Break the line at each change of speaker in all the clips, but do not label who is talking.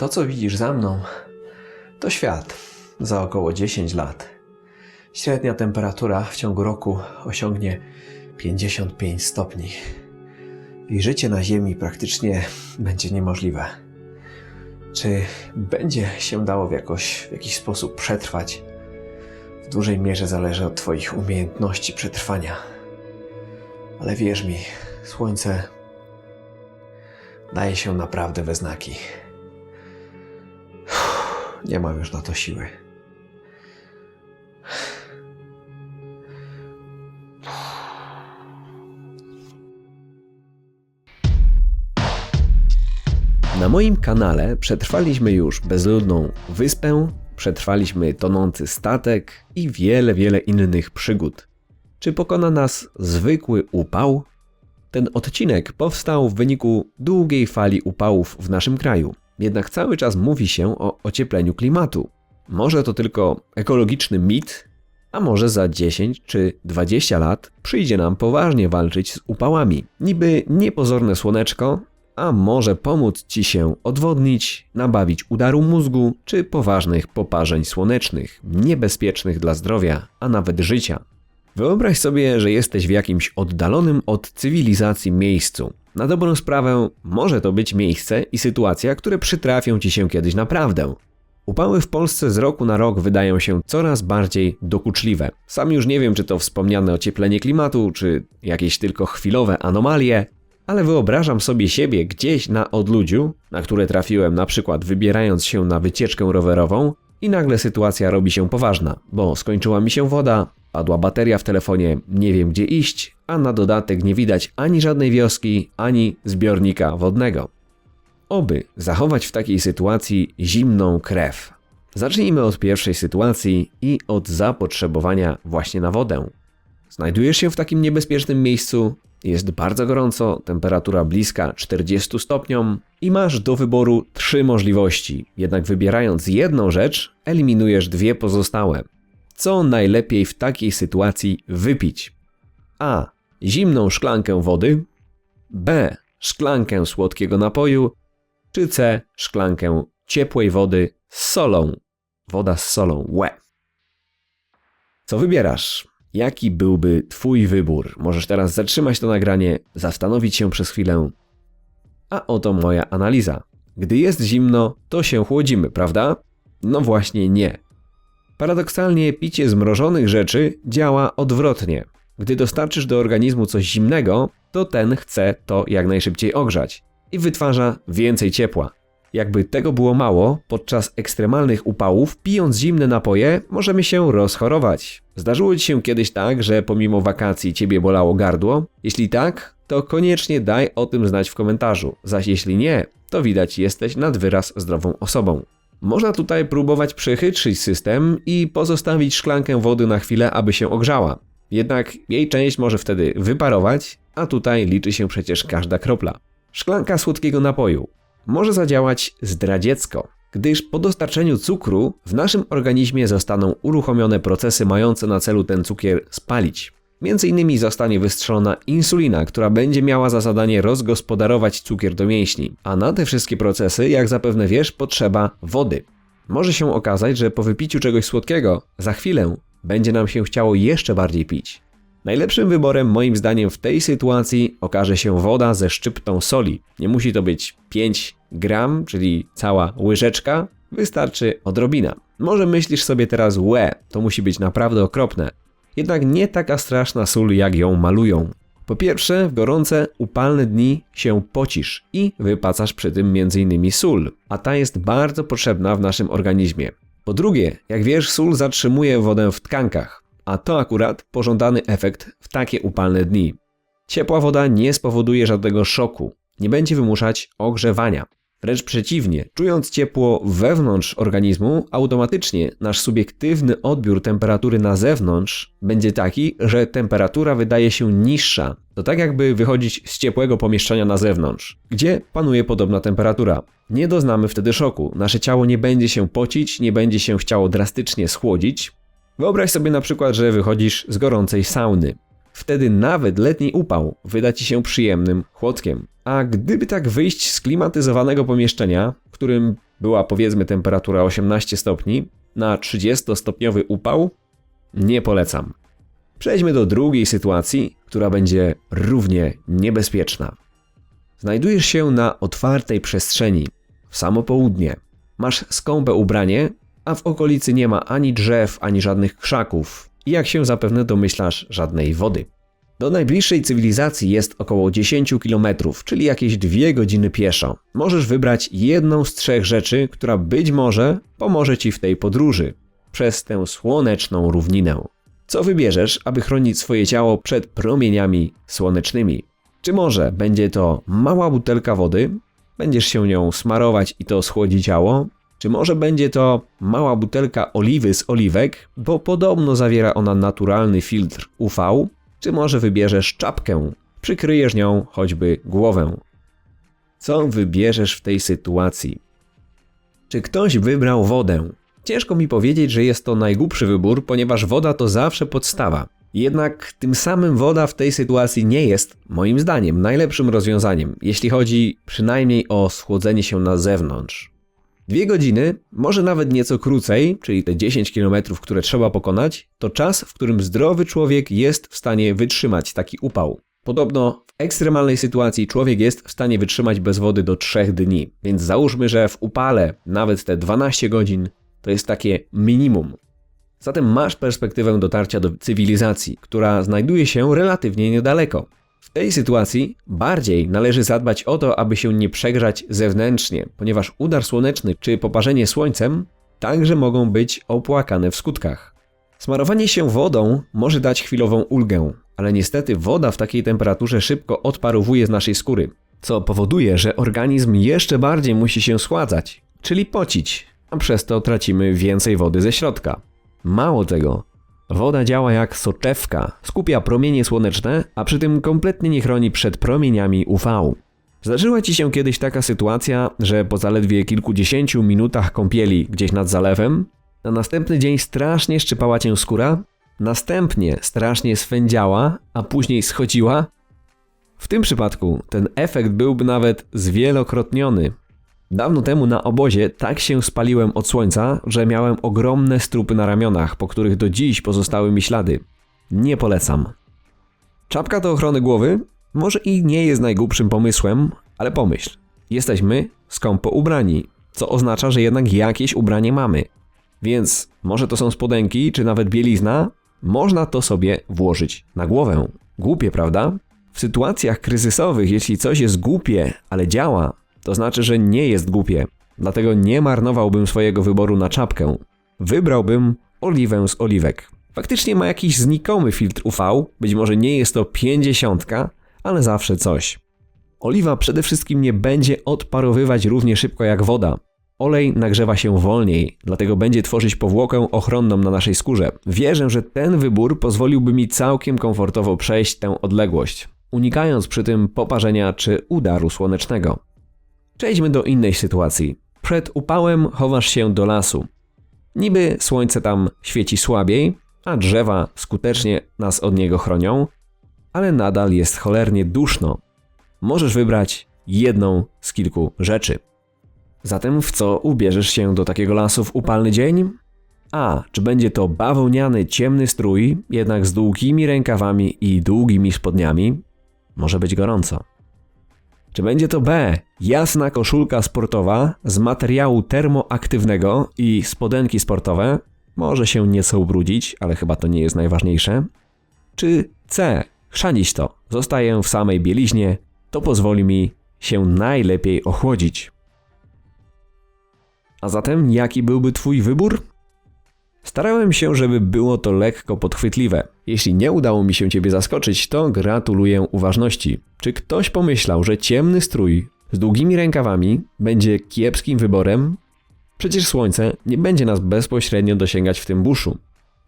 To, co widzisz za mną, to świat za około 10 lat. Średnia temperatura w ciągu roku osiągnie 55 stopni. I życie na Ziemi praktycznie będzie niemożliwe. Czy będzie się dało jakoś, w jakiś sposób przetrwać? W dużej mierze zależy od Twoich umiejętności przetrwania. Ale wierz mi, słońce daje się naprawdę we znaki. Nie mam już na to siły. Na moim kanale przetrwaliśmy już bezludną wyspę, przetrwaliśmy tonący statek i wiele, wiele innych przygód. Czy pokona nas zwykły upał? Ten odcinek powstał w wyniku długiej fali upałów w naszym kraju. Jednak cały czas mówi się o ociepleniu klimatu. Może to tylko ekologiczny mit, a może za 10 czy 20 lat przyjdzie nam poważnie walczyć z upałami. Niby niepozorne słoneczko, a może pomóc ci się odwodnić, nabawić udaru mózgu czy poważnych poparzeń słonecznych, niebezpiecznych dla zdrowia, a nawet życia. Wyobraź sobie, że jesteś w jakimś oddalonym od cywilizacji miejscu. Na dobrą sprawę może to być miejsce i sytuacja, które przytrafią ci się kiedyś naprawdę. Upały w Polsce z roku na rok wydają się coraz bardziej dokuczliwe. Sam już nie wiem, czy to wspomniane ocieplenie klimatu, czy jakieś tylko chwilowe anomalie, ale wyobrażam sobie siebie gdzieś na odludziu, na które trafiłem na przykład wybierając się na wycieczkę rowerową i nagle sytuacja robi się poważna, bo skończyła mi się woda, padła bateria w telefonie, nie wiem gdzie iść, a na dodatek nie widać ani żadnej wioski, ani zbiornika wodnego. Oby zachować w takiej sytuacji zimną krew. Zacznijmy od pierwszej sytuacji i od zapotrzebowania właśnie na wodę. Znajdujesz się w takim niebezpiecznym miejscu, jest bardzo gorąco, temperatura bliska 40 stopniom i masz do wyboru trzy możliwości. Jednak wybierając jedną rzecz, eliminujesz dwie pozostałe. Co najlepiej w takiej sytuacji wypić? A. Zimną szklankę wody, B. Szklankę słodkiego napoju, czy C. Szklankę ciepłej wody z solą. Woda z solą, łe. Co wybierasz? Jaki byłby Twój wybór? Możesz teraz zatrzymać to nagranie, zastanowić się przez chwilę. A oto moja analiza. Gdy jest zimno, to się chłodzimy, prawda? No właśnie nie. Paradoksalnie picie zmrożonych rzeczy działa odwrotnie. Gdy dostarczysz do organizmu coś zimnego, to ten chce to jak najszybciej ogrzać i wytwarza więcej ciepła. Jakby tego było mało, podczas ekstremalnych upałów, pijąc zimne napoje, możemy się rozchorować. Zdarzyło ci się kiedyś tak, że pomimo wakacji ciebie bolało gardło? Jeśli tak, to koniecznie daj o tym znać w komentarzu. Zaś jeśli nie, to widać jesteś nad wyraz zdrową osobą. Można tutaj próbować przechytrzyć system i pozostawić szklankę wody na chwilę, aby się ogrzała. Jednak jej część może wtedy wyparować, a tutaj liczy się przecież każda kropla. Szklanka słodkiego napoju może zadziałać zdradziecko, gdyż po dostarczeniu cukru w naszym organizmie zostaną uruchomione procesy mające na celu ten cukier spalić. Między innymi zostanie wystrzelona insulina, która będzie miała za zadanie rozgospodarować cukier do mięśni, a na te wszystkie procesy, jak zapewne wiesz, potrzeba wody. Może się okazać, że po wypiciu czegoś słodkiego, za chwilę będzie nam się chciało jeszcze bardziej pić. Najlepszym wyborem moim zdaniem w tej sytuacji okaże się woda ze szczyptą soli. Nie musi to być 5 gram, czyli cała łyżeczka, wystarczy odrobina. Może myślisz sobie teraz, łe, to musi być naprawdę okropne. Jednak nie taka straszna sól, jak ją malują. Po pierwsze, w gorące, upalne dni się pocisz i wypacasz przy tym m.in. sól, a ta jest bardzo potrzebna w naszym organizmie. Po drugie, jak wiesz, sól zatrzymuje wodę w tkankach, a to akurat pożądany efekt w takie upalne dni. Ciepła woda nie spowoduje żadnego szoku, nie będzie wymuszać ogrzewania. Wręcz przeciwnie, czując ciepło wewnątrz organizmu, automatycznie nasz subiektywny odbiór temperatury na zewnątrz będzie taki, że temperatura wydaje się niższa. To tak jakby wychodzić z ciepłego pomieszczenia na zewnątrz, gdzie panuje podobna temperatura. Nie doznamy wtedy szoku, nasze ciało nie będzie się pocić, nie będzie się chciało drastycznie schłodzić. Wyobraź sobie na przykład, że wychodzisz z gorącej sauny. Wtedy nawet letni upał wyda ci się przyjemnym chłodkiem. A gdyby tak wyjść z klimatyzowanego pomieszczenia, w którym była powiedzmy temperatura 18 stopni, na 30-stopniowy upał? Nie polecam. Przejdźmy do drugiej sytuacji, która będzie równie niebezpieczna. Znajdujesz się na otwartej przestrzeni, w samo południe. Masz skąpe ubranie, a w okolicy nie ma ani drzew, ani żadnych krzaków i jak się zapewne domyślasz, żadnej wody. Do najbliższej cywilizacji jest około 10 km, czyli jakieś 2 godziny pieszo. Możesz wybrać jedną z trzech rzeczy, która być może pomoże ci w tej podróży przez tę słoneczną równinę. Co wybierzesz, aby chronić swoje ciało przed promieniami słonecznymi? Czy może będzie to mała butelka wody? Będziesz się nią smarować i to schłodzi ciało? Czy może będzie to mała butelka oliwy z oliwek, bo podobno zawiera ona naturalny filtr UV? Czy może wybierzesz czapkę, przykryjesz nią choćby głowę? Co wybierzesz w tej sytuacji? Czy ktoś wybrał wodę? Ciężko mi powiedzieć, że jest to najgłupszy wybór, ponieważ woda to zawsze podstawa. Jednak tym samym woda w tej sytuacji nie jest, moim zdaniem, najlepszym rozwiązaniem, jeśli chodzi przynajmniej o schłodzenie się na zewnątrz. Dwie godziny, może nawet nieco krócej, czyli te 10 km, które trzeba pokonać, to czas, w którym zdrowy człowiek jest w stanie wytrzymać taki upał. Podobno w ekstremalnej sytuacji człowiek jest w stanie wytrzymać bez wody do 3 dni, więc załóżmy, że w upale nawet te 12 godzin to jest takie minimum. Zatem masz perspektywę dotarcia do cywilizacji, która znajduje się relatywnie niedaleko. W tej sytuacji bardziej należy zadbać o to, aby się nie przegrzać zewnętrznie, ponieważ udar słoneczny czy poparzenie słońcem także mogą być opłakane w skutkach. Smarowanie się wodą może dać chwilową ulgę, ale niestety woda w takiej temperaturze szybko odparowuje z naszej skóry, co powoduje, że organizm jeszcze bardziej musi się schładzać, czyli pocić, a przez to tracimy więcej wody ze środka. Mało tego, woda działa jak soczewka, skupia promienie słoneczne, a przy tym kompletnie nie chroni przed promieniami UV. Zdarzyła ci się kiedyś taka sytuacja, że po zaledwie kilkudziesięciu minutach kąpieli gdzieś nad zalewem, na następny dzień strasznie szczypała cię skóra, następnie strasznie swędziała, a później schodziła? W tym przypadku ten efekt byłby nawet zwielokrotniony. Dawno temu na obozie tak się spaliłem od słońca, że miałem ogromne strupy na ramionach, po których do dziś pozostały mi ślady. Nie polecam. Czapka do ochrony głowy? Może i nie jest najgłupszym pomysłem, ale pomyśl. Jesteśmy skąpo ubrani, co oznacza, że jednak jakieś ubranie mamy. Więc może to są spodenki, czy nawet bielizna, można to sobie włożyć na głowę. Głupie, prawda? W sytuacjach kryzysowych, jeśli coś jest głupie, ale działa, to znaczy, że nie jest głupie. Dlatego nie marnowałbym swojego wyboru na czapkę. Wybrałbym oliwę z oliwek. Faktycznie ma jakiś znikomy filtr UV, być może nie jest to 50, ale zawsze coś. Oliwa przede wszystkim nie będzie odparowywać równie szybko jak woda. Olej nagrzewa się wolniej, dlatego będzie tworzyć powłokę ochronną na naszej skórze. Wierzę, że ten wybór pozwoliłby mi całkiem komfortowo przejść tę odległość, unikając przy tym poparzenia czy udaru słonecznego. Przejdźmy do innej sytuacji. Przed upałem chowasz się do lasu. Niby słońce tam świeci słabiej, a drzewa skutecznie nas od niego chronią, ale nadal jest cholernie duszno. Możesz wybrać jedną z kilku rzeczy. Zatem w co ubierzesz się do takiego lasu w upalny dzień? A. Czy będzie to bawełniany ciemny strój, jednak z długimi rękawami i długimi spodniami? Może być gorąco. Czy będzie to B. Jasna koszulka sportowa z materiału termoaktywnego i spodenki sportowe? Może się nieco ubrudzić, ale chyba to nie jest najważniejsze. Czy C. Chrzanić to. Zostaję w samej bieliźnie. To pozwoli mi się najlepiej ochłodzić. A zatem jaki byłby Twój wybór? Starałem się, żeby było to lekko podchwytliwe. Jeśli nie udało mi się Ciebie zaskoczyć, to gratuluję uważności. Czy ktoś pomyślał, że ciemny strój z długimi rękawami będzie kiepskim wyborem? Przecież słońce nie będzie nas bezpośrednio dosięgać w tym buszu.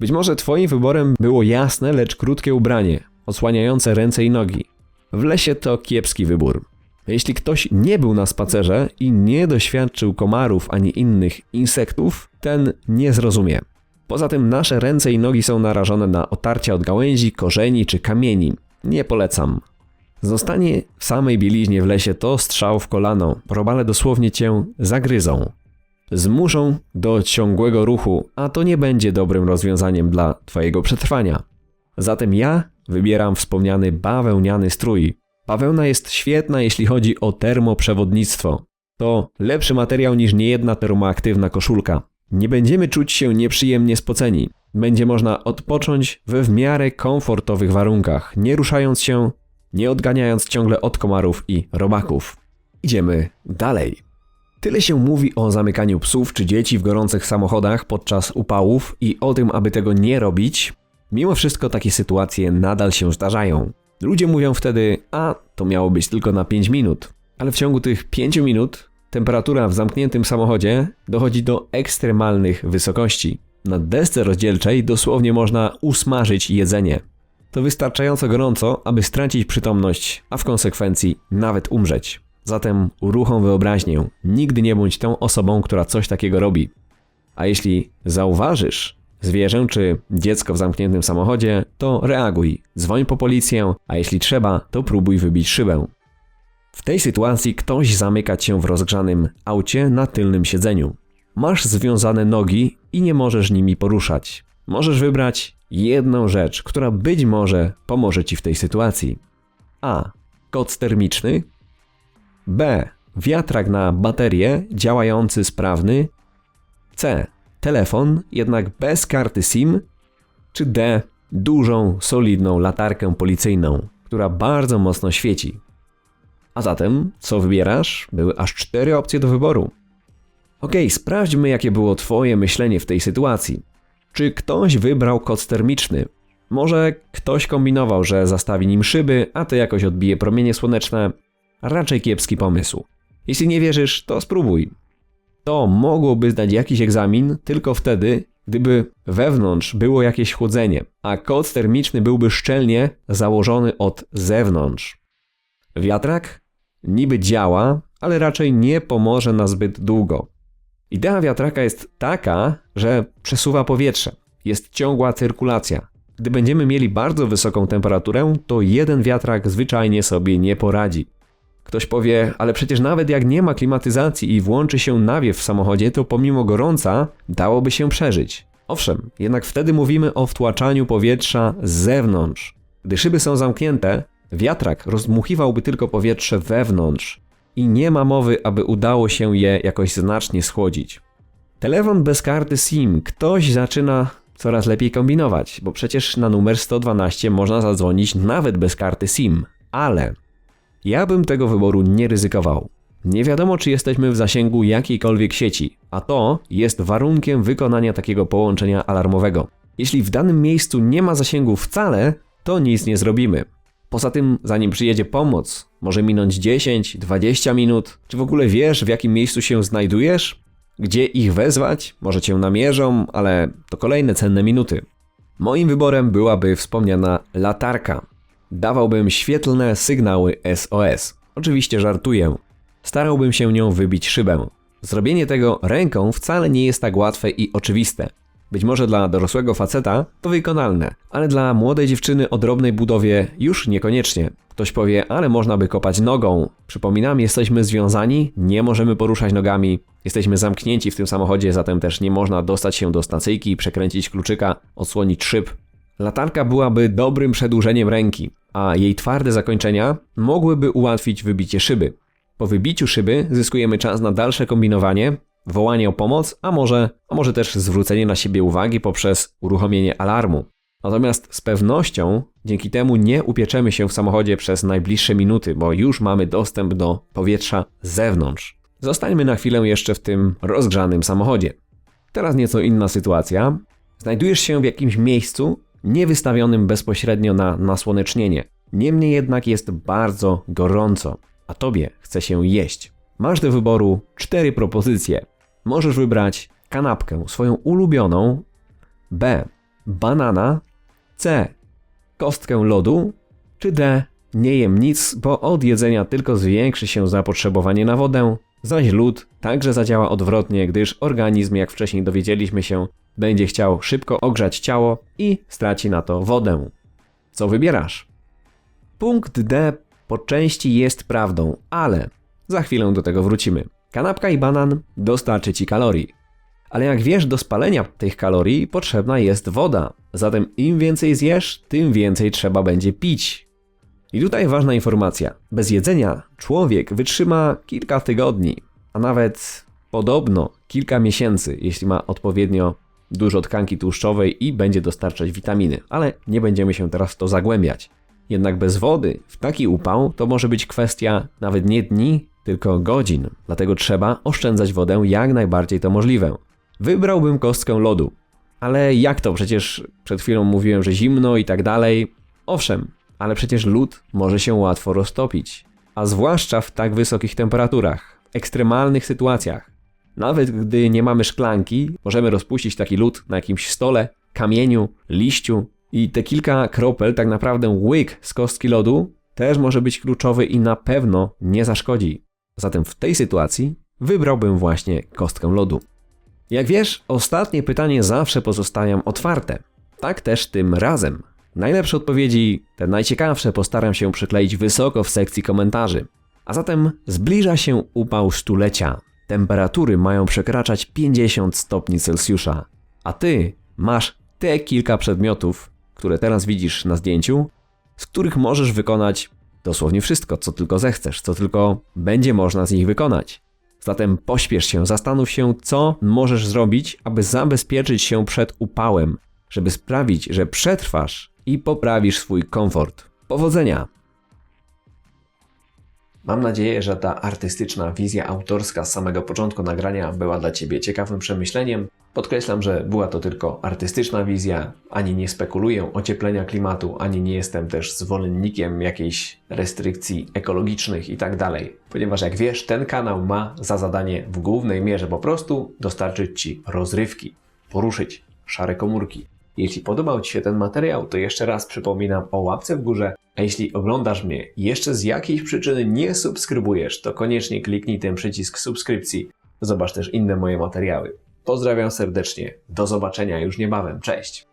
Być może Twoim wyborem było jasne, lecz krótkie ubranie, osłaniające ręce i nogi. W lesie to kiepski wybór. Jeśli ktoś nie był na spacerze i nie doświadczył komarów ani innych insektów, ten nie zrozumie. Poza tym nasze ręce i nogi są narażone na otarcia od gałęzi, korzeni czy kamieni. Nie polecam. Zostanie w samej bieliźnie w lesie to strzał w kolano. Robale dosłownie cię zagryzą. zmuszą do ciągłego ruchu, a to nie będzie dobrym rozwiązaniem dla Twojego przetrwania. Zatem ja wybieram wspomniany bawełniany strój. Bawełna jest świetna, jeśli chodzi o termoprzewodnictwo. To lepszy materiał niż niejedna termoaktywna koszulka. Nie będziemy czuć się nieprzyjemnie spoceni. Będzie można odpocząć we w miarę komfortowych warunkach, nie ruszając się, nie odganiając ciągle od komarów i robaków. Idziemy dalej. Tyle się mówi o zamykaniu psów czy dzieci w gorących samochodach podczas upałów i o tym, aby tego nie robić. Mimo wszystko takie sytuacje nadal się zdarzają. Ludzie mówią wtedy, a to miało być tylko na 5 minut. Ale w ciągu tych 5 minut temperatura w zamkniętym samochodzie dochodzi do ekstremalnych wysokości. Na desce rozdzielczej dosłownie można usmażyć jedzenie. To wystarczająco gorąco, aby stracić przytomność, a w konsekwencji nawet umrzeć. Zatem uruchom wyobraźnię. Nigdy nie bądź tą osobą, która coś takiego robi. A jeśli zauważysz zwierzę czy dziecko w zamkniętym samochodzie, to reaguj, dzwoń po policję, a jeśli trzeba, to próbuj wybić szybę. W tej sytuacji ktoś zamyka cię w rozgrzanym aucie na tylnym siedzeniu. Masz związane nogi i nie możesz nimi poruszać. Możesz wybrać jedną rzecz, która być może pomoże ci w tej sytuacji. A. Koc termiczny. B. Wiatrak na baterię działający sprawny. C. Telefon, jednak bez karty SIM. Czy D. Dużą, solidną latarkę policyjną, która bardzo mocno świeci. A zatem, co wybierasz? Były aż cztery opcje do wyboru. Ok, sprawdźmy, jakie było Twoje myślenie w tej sytuacji. Czy ktoś wybrał koc termiczny? Może ktoś kombinował, że zastawi nim szyby, a to jakoś odbije promienie słoneczne? Raczej kiepski pomysł. Jeśli nie wierzysz, to spróbuj. To mogłoby zdać jakiś egzamin tylko wtedy, gdyby wewnątrz było jakieś chłodzenie, a koc termiczny byłby szczelnie założony od zewnątrz. Wiatrak niby działa, ale raczej nie pomoże na zbyt długo. Idea wiatraka jest taka, że przesuwa powietrze, jest ciągła cyrkulacja. Gdy będziemy mieli bardzo wysoką temperaturę, to jeden wiatrak zwyczajnie sobie nie poradzi. Ktoś powie, ale przecież nawet jak nie ma klimatyzacji i włączy się nawiew w samochodzie, to pomimo gorąca dałoby się przeżyć. Owszem, jednak wtedy mówimy o wtłaczaniu powietrza z zewnątrz. Gdy szyby są zamknięte, wiatrak rozdmuchiwałby tylko powietrze wewnątrz i nie ma mowy, aby udało się je jakoś znacznie schłodzić. Telefon bez karty SIM. Ktoś zaczyna coraz lepiej kombinować, bo przecież na numer 112 można zadzwonić nawet bez karty SIM. Ale ja bym tego wyboru nie ryzykował. Nie wiadomo, czy jesteśmy w zasięgu jakiejkolwiek sieci, a to jest warunkiem wykonania takiego połączenia alarmowego. Jeśli w danym miejscu nie ma zasięgu wcale, to nic nie zrobimy. Poza tym, zanim przyjedzie pomoc, może minąć 10, 20 minut. Czy w ogóle wiesz, w jakim miejscu się znajdujesz? Gdzie ich wezwać? Może cię namierzą, ale to kolejne cenne minuty. Moim wyborem byłaby wspomniana latarka. Dawałbym świetlne sygnały SOS. Oczywiście żartuję. Starałbym się nią wybić szybę. Zrobienie tego ręką wcale nie jest tak łatwe i oczywiste. Być może dla dorosłego faceta to wykonalne, ale dla młodej dziewczyny o drobnej budowie już niekoniecznie. Ktoś powie, ale można by kopać nogą. Przypominam, jesteśmy związani, nie możemy poruszać nogami, jesteśmy zamknięci w tym samochodzie, zatem też nie można dostać się do stacyjki, przekręcić kluczyka, odsłonić szyb. Latarka byłaby dobrym przedłużeniem ręki, a jej twarde zakończenia mogłyby ułatwić wybicie szyby. Po wybiciu szyby zyskujemy czas na dalsze kombinowanie, wołanie o pomoc, a może, a może też zwrócenie na siebie uwagi poprzez uruchomienie alarmu. Natomiast z pewnością dzięki temu nie upieczemy się w samochodzie przez najbliższe minuty, bo już mamy dostęp do powietrza z zewnątrz. Zostańmy na chwilę jeszcze w tym rozgrzanym samochodzie. Teraz nieco inna sytuacja. Znajdujesz się w jakimś miejscu niewystawionym bezpośrednio na nasłonecznienie. Niemniej jednak jest bardzo gorąco, a tobie chce się jeść. Masz do wyboru cztery propozycje. Możesz wybrać kanapkę, swoją ulubioną, B. banana, C. kostkę lodu, czy D. nie jem nic, bo od jedzenia tylko zwiększy się zapotrzebowanie na wodę, zaś lód także zadziała odwrotnie, gdyż organizm, jak wcześniej dowiedzieliśmy się, będzie chciał szybko ogrzać ciało i straci na to wodę. Co wybierasz? Punkt D po części jest prawdą, ale za chwilę do tego wrócimy. Kanapka i banan dostarczy ci kalorii. Ale jak wiesz, do spalenia tych kalorii potrzebna jest woda. Zatem im więcej zjesz, tym więcej trzeba będzie pić. I tutaj ważna informacja. Bez jedzenia człowiek wytrzyma kilka tygodni, a nawet podobno kilka miesięcy, jeśli ma odpowiednio dużo tkanki tłuszczowej i będzie dostarczać witaminy. Ale nie będziemy się teraz w to zagłębiać. Jednak bez wody w taki upał to może być kwestia nawet nie dni, tylko godzin. Dlatego trzeba oszczędzać wodę jak najbardziej to możliwe. Wybrałbym kostkę lodu. Ale jak to? Przecież przed chwilą mówiłem, że zimno i tak dalej. Owszem, ale przecież lód może się łatwo roztopić. A zwłaszcza w tak wysokich temperaturach, ekstremalnych sytuacjach. Nawet gdy nie mamy szklanki, możemy rozpuścić taki lód na jakimś stole, kamieniu, liściu i te kilka kropel, tak naprawdę łyk z kostki lodu, też może być kluczowy i na pewno nie zaszkodzi. Zatem w tej sytuacji wybrałbym właśnie kostkę lodu. Jak wiesz, ostatnie pytanie zawsze pozostają otwarte. Tak też tym razem. Najlepsze odpowiedzi, te najciekawsze, postaram się przykleić wysoko w sekcji komentarzy. A zatem zbliża się upał stulecia. Temperatury mają przekraczać 50 stopni Celsjusza. A ty masz te kilka przedmiotów, które teraz widzisz na zdjęciu, z których możesz wykonać dosłownie wszystko, co tylko zechcesz, co tylko będzie można z nich wykonać. Zatem pośpiesz się, zastanów się, co możesz zrobić, aby zabezpieczyć się przed upałem, żeby sprawić, że przetrwasz i poprawisz swój komfort. Powodzenia! Mam nadzieję, że ta artystyczna wizja autorska z samego początku nagrania była dla Ciebie ciekawym przemyśleniem. Podkreślam, że była to tylko artystyczna wizja, ani nie spekuluję ocieplenia klimatu, ani nie jestem też zwolennikiem jakiejś restrykcji ekologicznych i tak. Ponieważ jak wiesz, ten kanał ma za zadanie w głównej mierze po prostu dostarczyć Ci rozrywki, poruszyć szare komórki. Jeśli podobał Ci się ten materiał, to jeszcze raz przypominam o łapce w górze, a jeśli oglądasz mnie i jeszcze z jakiejś przyczyny nie subskrybujesz, to koniecznie kliknij ten przycisk subskrypcji. Zobacz też inne moje materiały. Pozdrawiam serdecznie. Do zobaczenia już niebawem. Cześć.